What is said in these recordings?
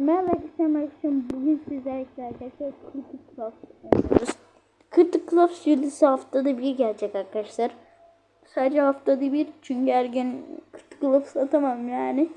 Merhaba arkadaşlar. Bugün sizlerle arkadaşlar Critic Class oynuyoruz. Critic Class yıldızı haftada bir gelecek arkadaşlar. Sadece haftada bir çünkü her gün Critic Class atamam yani.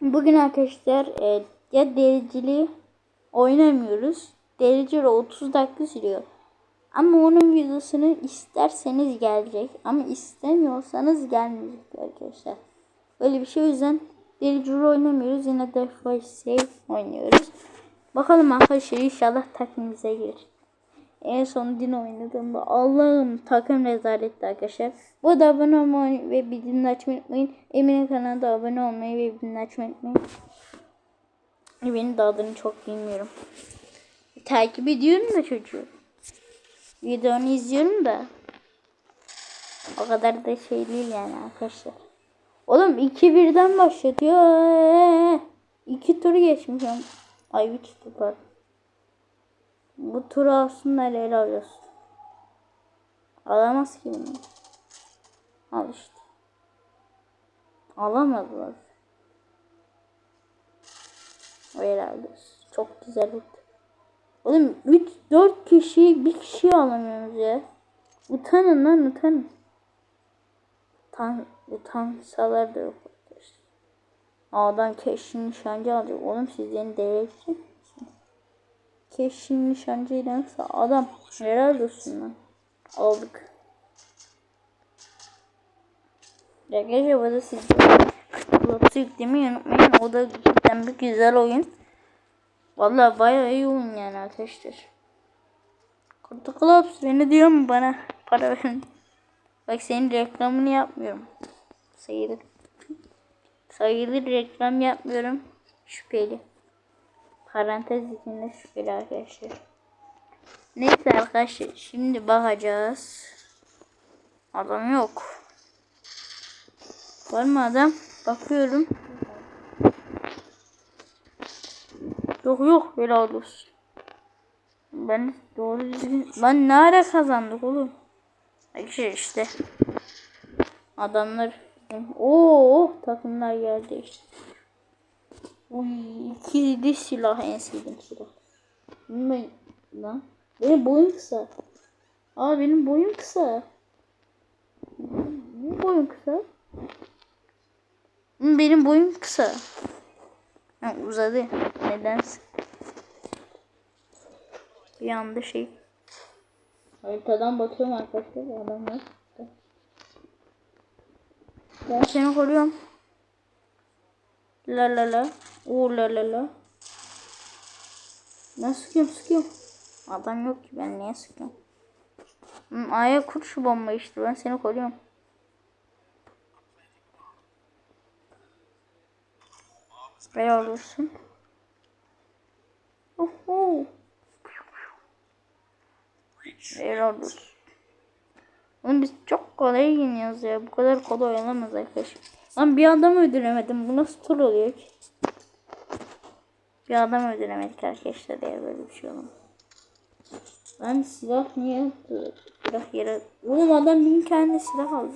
Bugün arkadaşlar e, ya dereceli oynamıyoruz. Dereceli 30 dakika sürüyor. Ama onun videosunu isterseniz gelecek. Ama istemiyorsanız gelmeyecek arkadaşlar. Öyle bir şey o yüzden dereceli oynamıyoruz. Yine de Five Save oynuyoruz. Bakalım arkadaşlar inşallah takımımıza girer. En son din oynadığımda Allah'ım takım rezaletti arkadaşlar. Bu da abone olmayı ve bildirimleri açmayı unutmayın. Emin'in kanalına da abone olmayı ve bildirimleri açmayı unutmayın. Emin'in de adını çok bilmiyorum. Takip ediyorum da çocuğu. Videonu izliyorum da. O kadar da şey değil yani arkadaşlar. Oğlum 2-1'den başlatıyor. 2 tur geçmişim. Ay 3 tur. Bu turu aslında ele alıyorsun. Alamaz ki bunu. Al işte. Alamadılar. Alıyorsun. Çok güzel oldu. Oğlum 3 4 kişi bir kişi alamıyoruz ya. Utanın lan utanın. Utan, utansalar da yok. Adam keşin nişancı alacak. Oğlum siz yeni devletçi misiniz? Keşin nişancıyla adam helal olsun lan. Aldık. Arkadaşlar bu da siz Klapsı yüklemeyi unutmayın. O da cidden bir güzel oyun. Vallahi bayağı iyi oyun yani arkadaşlar. Kurtu Clubs beni diyor mu bana para verin. Bak senin reklamını yapmıyorum. Sayılır. Sayılır reklam yapmıyorum. Şüpheli. Parantez içinde şüpheli arkadaşlar. Neyse arkadaşlar şimdi bakacağız. Adam yok. Var mı adam? Bakıyorum. Yok yok helal olsun. Ben doğru düzgün... Lan ne ara kazandık oğlum? Arkadaşlar işte. Adamlar Oo takımlar geldi işte. Uy ikili silah en sevdiğim silah. Ben, lan benim boyum kısa. Aa benim boyum kısa. Benim boyum kısa. Benim boyum kısa. Ha, uzadı. Nedense. Bir anda şey. Haritadan bakıyorum arkadaşlar. Adamlar. Ben seni koruyorum. La la la. Oo la la la. Ben sıkıyorum sıkıyorum. Adam yok ki ben niye sıkıyorum? Hmm, Aya kur bomba işte ben seni koruyorum. Helal olsun. Oho. Helal olsun. Oğlum biz çok kolay yeniyoruz ya. Bu kadar kolay olamaz arkadaşlar. Lan bir adam öldüremedim. Bu nasıl tur oluyor ki? Bir adam öldüremedik arkadaşlar ya böyle bir şey olamaz. Lan silah niye silah yere... Oğlum adam bin kendi silah aldı.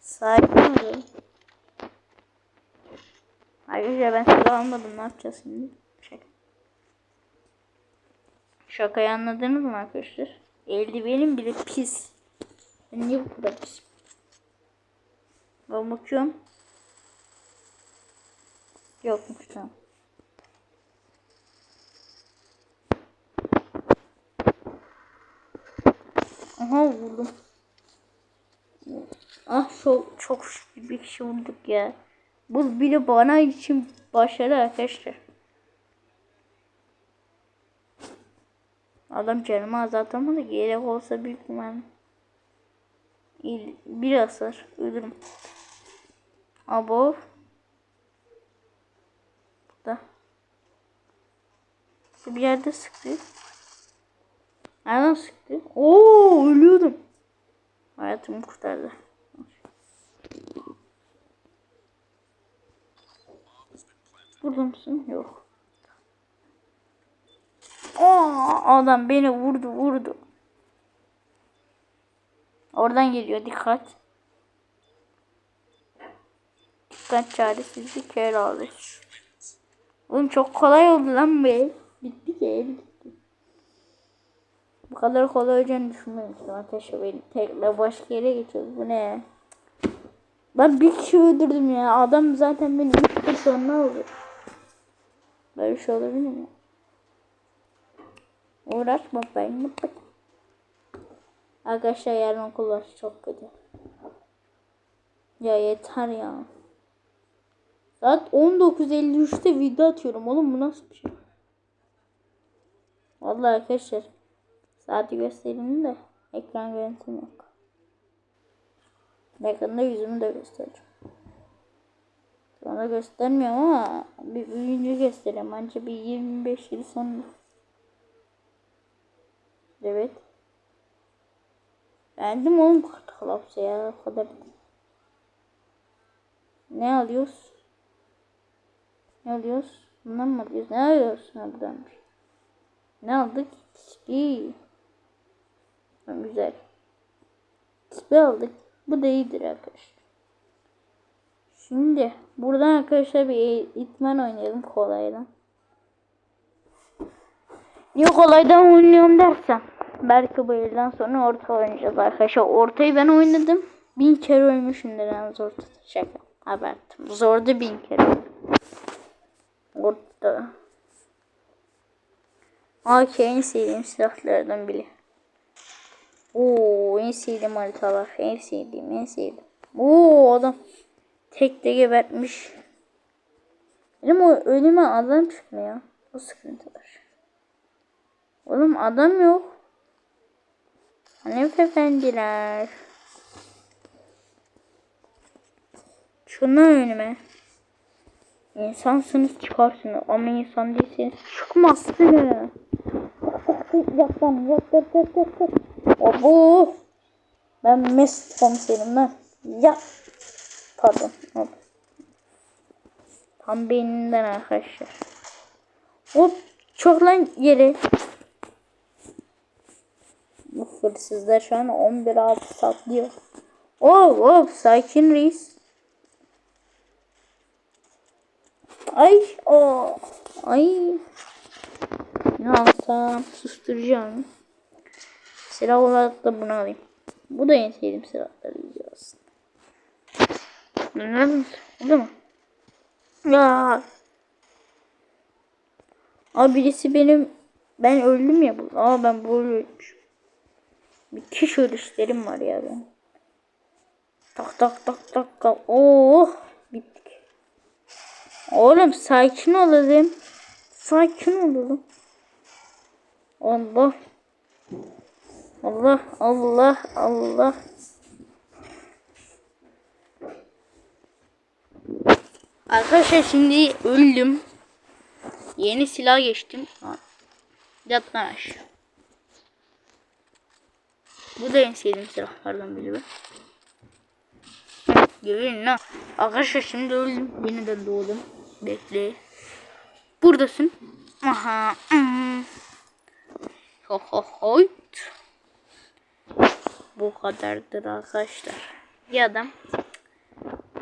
Sakin ol. Arkadaşlar ben silah almadım. Ne yapacağız şimdi? Şaka. Şakayı anladınız mı arkadaşlar? Eldivenim bile pis. Ben niye bu kadar pis? Ben bakıyorum. Yokmuş tamam. Aha vurdum. Ah çok çok bir kişi vurduk ya. Bu bile bana için başarı arkadaşlar. Adam canımı azaltamadı. Gerek olsa büyük ihtimalle. Bir hasar. Ölürüm. Abo. Burada. Bir yerde sıktı. Nereden sıktı? Oo ölüyordum. Hayatımı kurtardı. Burada mısın? Yok. Aa, adam beni vurdu vurdu. Oradan geliyor dikkat. Dikkat çaresizlik yer alır. Oğlum çok kolay oldu lan bu el. Bitti ki el bitti. Bu kadar kolay olacağını düşünmemiştim arkadaşlar. Beni tekle başka yere geçiyoruz. Bu ne? Ben bir kişi öldürdüm ya. Adam zaten beni üç tur sonra aldı. Böyle bir şey olabilir mi? Uğraşma ben. Arkadaşlar yarın okul. Çok kötü. Ya yeter ya. Saat 19.53'te video atıyorum oğlum bu nasıl bir şey? Vallahi arkadaşlar saati göstereyim de ekran görüntüm yok. Yakında yüzümü de göstereceğim. Anda göstermiyorum ama bir büyüyünce göstereyim. Anca bir 25 yıl sonra. Evet. Beğendim oğlum kartı ya. O kadar. Ne alıyoruz? Ne alıyoruz? Bundan mı alıyoruz? Ne alıyoruz? Ha buradanmış. Ne aldık? Ha, güzel. XP aldık. Bu da iyidir arkadaşlar. Şimdi buradan arkadaşlar bir itmen oynayalım kolaydan. Niye kolaydan oynuyorum dersem. Belki bu yıldan sonra orta oynayacağız arkadaşlar. Ortayı ben oynadım. Bin kere oynamışımdır en zor Şaka. Abarttım. Zorda bin kere. Orta. AK en sevdiğim silahlardan biri. Oo en sevdiğim haritalar. En sevdiğim en sevdiğim. Oo adam tek de gebertmiş. Benim o ölüme adam çıkmıyor. O sıkıntı var. Oğlum adam yok. Hanımefendiler. Şuna önüme. İnsansınız çıkarsınız ama insan değilseniz çıkmazsınız. Yap lan yap yap yap yap yap. Abo. Ben Mesut komiserim ben. Ya. Pardon. Hop. Tam beyninden arkadaşlar. Hop. Çok lan yere. Bu hırsızlar şu an 11 altı saklıyor. Oh, oh, sakin reis. Ay, o, ay. Ne alsam susturacağım. Silah olarak da bunu alayım. Bu da en sevdiğim silahlar gidiyor aslında. Nerede? Burada mı? Ya. Abi birisi benim ben öldüm ya bu. Aa ben böyle ölmüşüm. Bir kişi ölüşlerim var ya ben. Tak tak tak tak tak. Oh bittik. Oğlum sakin olalım. Sakin olalım. Allah. Allah Allah Allah. Arkadaşlar şimdi öldüm. Yeni silah geçtim. Yat lan aşağı. Bu da en sevdiğim silahlardan biri. Görün lan. Arkadaşlar şimdi öldüm. Yeniden doğdum. Bekle. Buradasın. Aha. Hmm. Ho ho ho. Bu kadardır arkadaşlar. Bir adam.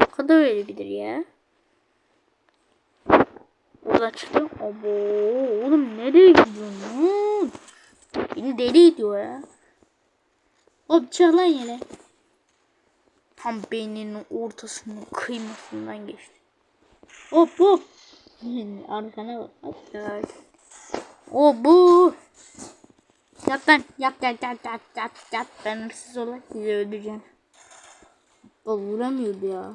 Bu kadar ölebilir ya. Buradan çıktı. Abo. Oğlum nereye gidiyorsun? Beni deli ediyor ya. Hop çağlan yere. Tam beyninin ortasının kıymasından geçti. Hop hop. Arkana bak. Hatta. O bu. Yat lan. Yat yat yat yat yat yat. Ben hırsız olarak sizi öldüreceğim. O vuramıyordu ya.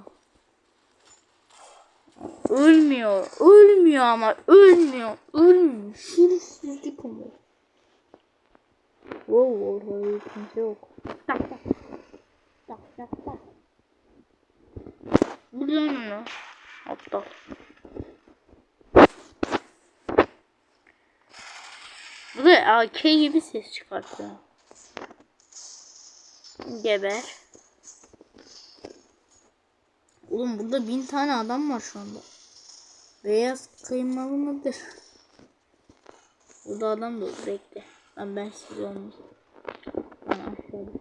Ölmüyor. Ölmüyor ama. Ölmüyor. Ölmüyor. Şerefsizlik oluyor. Wow, orada kimse yok. Tak tak. Tak tak tak. Aptal. Bu da AK gibi ses çıkartıyor. Geber. Oğlum burada bin tane adam var şu anda. Beyaz kıymalı mıdır? Burada adam da. Bekle. Lan ben siz olmuş. Lan aşağıda.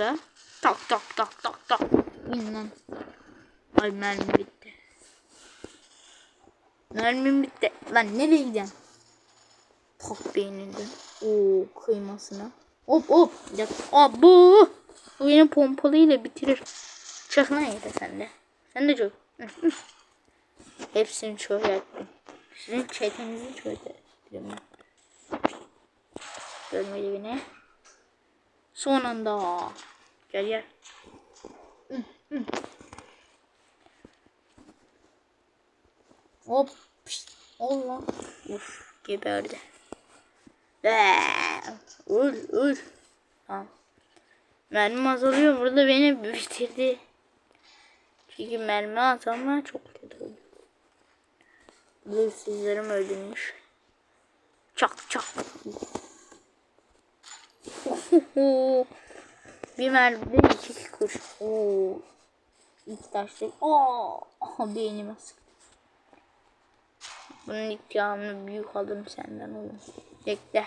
Orada. Tak tak tak tak tak. Lan. Ay mermi bitti. Mermim bitti. Lan nereye gidiyorsun? Tak beyninde. Oo kıymasına. Hop hop. Ya, abo. Bu yine pompalıyla bitirir. Çak lan yedi sen de. Sen de çok. Hepsini şöyle ettim. Sizin çetenizi şöyle ettim. Görmedi beni. Son anda. Gel gel. Hop. Allah. Uf. Geberdi. Öl öl. Tamam. Mermi azalıyor. Burada beni bitirdi. Çünkü mermi azalma çok kötü oldu. Hırsızlarım öldürmüş. Çak çak. Bir mermide iki kuş. Oo. İlk. Aa, aha beynime sıktı. Bunun intikamını büyük aldım senden oğlum. Bekle.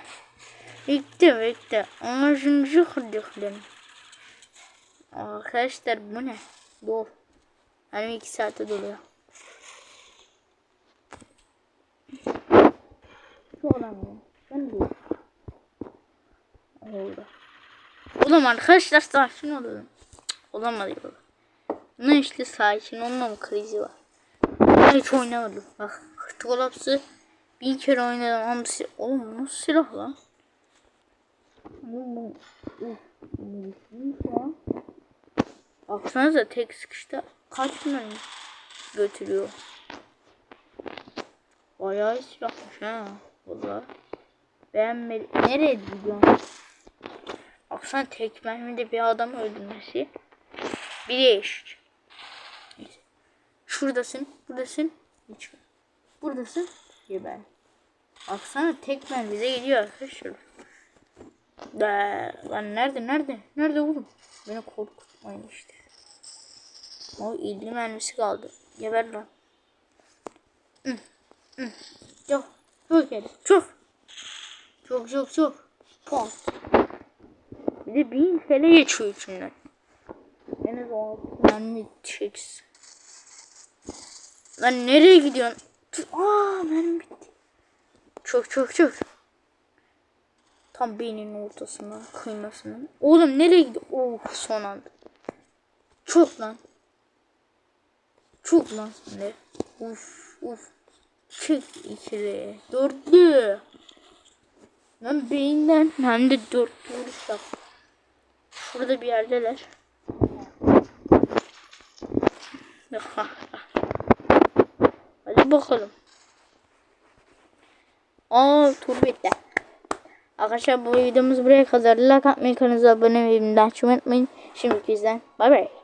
Bekle bekle. Ama şimdi kırdıklarım. Arkadaşlar bu ne? Dol. Benim iki saate doluyor. Şu olamıyor. Ben de. Oldu. Oğlum arkadaşlar sakin. Cık, Olamadı yok. Ne işte sakin olmam krizi var. Ben hiç oynamadım. Bak Kırtıkolapsı bin kere oynadım ama si Oğlum bu nasıl silah lan? Baksanıza tek sıkışta kaç mermi götürüyor. Bayağı silahmış ha. Valla. Beğenmedim. Nereye gidiyorsun? Baksana tek mermide bir adam öldürmesi. Bir eşit. Şuradasın. Buradasın. Hiç. Buradasın. Geber. Baksana tek mermide geliyor arkadaşlar. Da, lan nerede nerede? Nerede oğlum? Beni korkutmayın işte. O illi mermisi kaldı. Geber lan. Çok. Çok. Çok. Çok çok çok. Pot. Bir de bin TL geçiyor içinden. En az o mermi çeksin. Lan nereye gidiyorsun? Aa mermi bitti. Çok çok çok. Tam beyninin ortasına, kıymasının. Oğlum nereye gidiyor? Oh son anda. Çok lan. Çok lan şimdi. Uf uf. Çık ikili. Dörtlü. Lan beyinden hem de dörtlü vuruş. Şurada bir yerdeler. Hadi bakalım. Aa tur. Arkadaşlar bu videomuz buraya kadar. Like atmayı, kanalımıza abone olmayı, unutmayın. Şimdi bizden bay bay.